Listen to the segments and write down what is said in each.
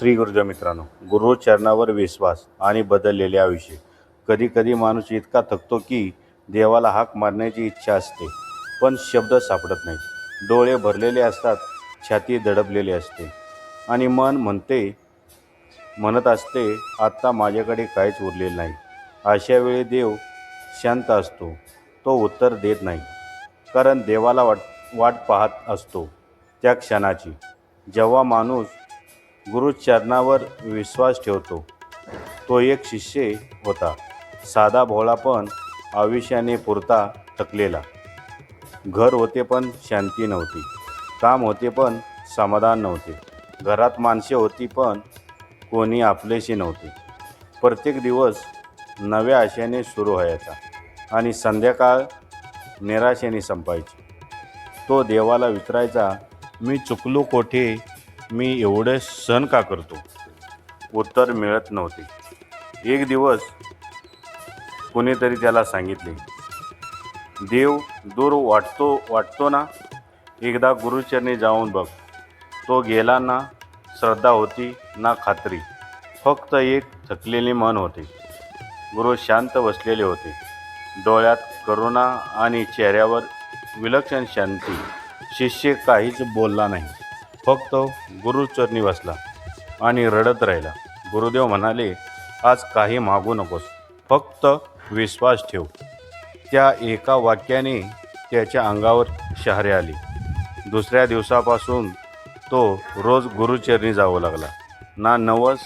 श्री गुरुजा मित्रांनो गुरुचरणावर विश्वास आणि बदललेले आयुष्य. कधी कधी माणूस इतका थकतो की देवाला हाक मारण्याची इच्छा असते पण शब्द सापडत नाही डोळे भरलेले असतात छाती दडपलेली असते. आणि मन म्हणते म्हणत असते आत्ता माझ्याकडे काहीच उरलेलं नाही. अशा वेळी देव शांत असतो. तो उत्तर देत नाही. कारण देवाला वाट वाट पाहत असतो त्या क्षणाची. जेव्हा माणूस गुरुचरणावर विश्वास ठेवतो. तो एक शिष्य होता. साधा भोळा पण आयुष्याने पुरता थकलेला. घर होते पण शांती नव्हती. काम होते पण समाधान नव्हते. घरात माणसे होती पण कोणी आपलेशी नव्हते. प्रत्येक दिवस नव्या आशेने सुरू व्हायचा आणि संध्याकाळ निराशेने संपायची. तो देवाला विचारायचा मी चुकलो कोठे? मी एवढे सण का करतो? उत्तर मिळत नव्हते. एक दिवस कुणीतरी त्याला सांगितले देव दूर वाटतो वाटतो ना? एकदा गुरुचरणी जाऊन बघ. तो गेला ना श्रद्धा होती ना खात्री. फक्त एक थकलेले मन होते. गुरु शांत बसलेले होते. डोळ्यात करुणा आणि चेहऱ्यावर विलक्षण शांती. शिष्य काहीच बोलला नाही. फक्त गुरुचरणी बसला आणि रडत राहिला. गुरुदेव म्हणाले आज काही मागू नकोस. फक्त विश्वास ठेव. त्या एका वाक्याने त्याच्या अंगावर शहरे आली. दुसऱ्या दिवसापासून तो रोज गुरुचरणी जावं लागला. ना नवस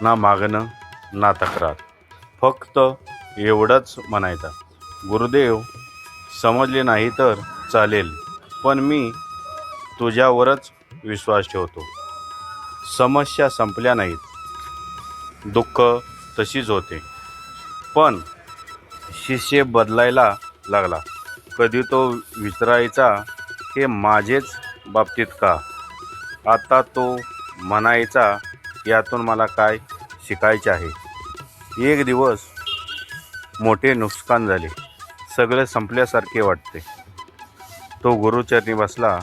ना मागणं ना तक्रार. फक्त एवढंच म्हणायचा. गुरुदेव समजले नाही तर चालेल पण मी तुझ्यावरच विश्वास ठेवतो. समस्या संपल्या नाहीत. दुःख तशीच होते. पण शिष्य बदलायला लागला. कधी तो विचारायचा हे माझेच बाबतीत का? आता तो म्हणायचा यातून मला काय शिकायचे आहे? एक दिवस मोठे नुकसान झाले. सगळे संपल्यासारखे वाटते. तो गुरुचरणी बसला.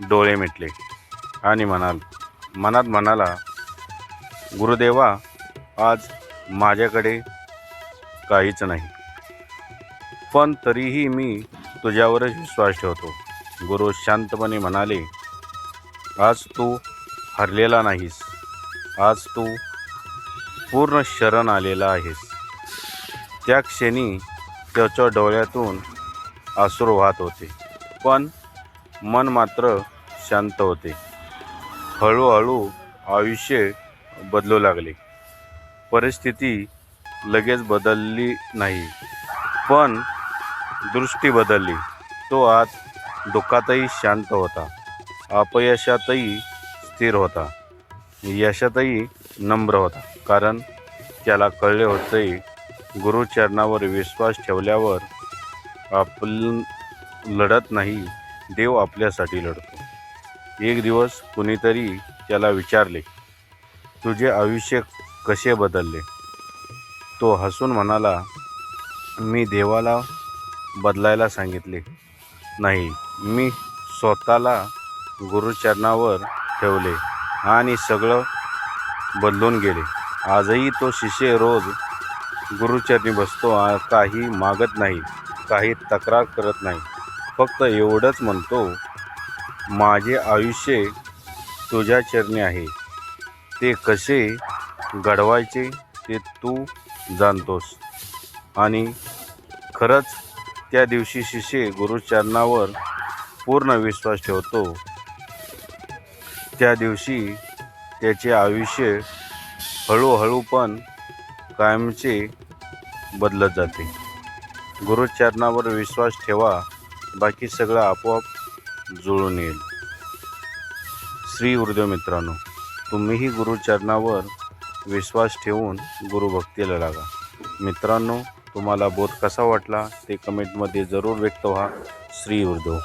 डोळे मिटले. आणि म्हणाल मनात म्हणाला गुरुदेवा आज माझ्याकडे काहीच नाही. पण तरीही मी तुझ्यावरच विश्वास ठेवतो. गुरु शांतपणे म्हणाले आज तू हरलेला नाहीस. आज तू पूर्ण शरण आलेला आहेस. त्या क्षणी त्याच्या डोळ्यातून अश्रू वाहत होते. पण मन मात्र शांत होते. हळूहळू आयुष्य बदलू लागले. परिस्थिती लगेच बदलली नाही पण दृष्टी बदलली. तो आत दुःखातही शांत होता. अपयशातही स्थिर होता. यशातही नम्र होता कारण त्याला कळले होते गुरुचरणावर विश्वास ठेवल्यावर आपण लढत नाही. देव आपल्यासाठी लढतो. एक दिवस कुणीतरी त्याला विचारले तुझे आयुष्य कसे बदलले? तो हसून म्हणाला मी देवाला बदलायला सांगितले. नाही मी स्वतःला गुरुचरणावर ठेवले आणि सगळं बदलून गेले. आजही तो शिष्य रोज गुरुचरणी बसतो काही मागत नाही काही तक्रार करत नाही. फक्त एवढंच म्हणतो माझे आयुष्य तुझ्या चरणी आहे. ते कसे घडवायचे ते तू जाणतोस. आणि खरंच त्या दिवशी शिष्य गुरुचरणावर पूर्ण विश्वास ठेवतो. त्या दिवशी त्याचे आयुष्य हळूहळू पण कायमचे बदलत जाते. गुरुचरणावर विश्वास ठेवा. बाकी सगळं आपोआप जुळून येईल. श्री गुरुदेव मित्रांनो तुम्हीही गुरुचरणावर विश्वास ठेवून गुरुभक्तीला लागा. मित्रांनो तुम्हाला बोध कसा वाटला ते कमेंटमध्ये जरूर व्यक्त व्हा. श्री गुरुदेव.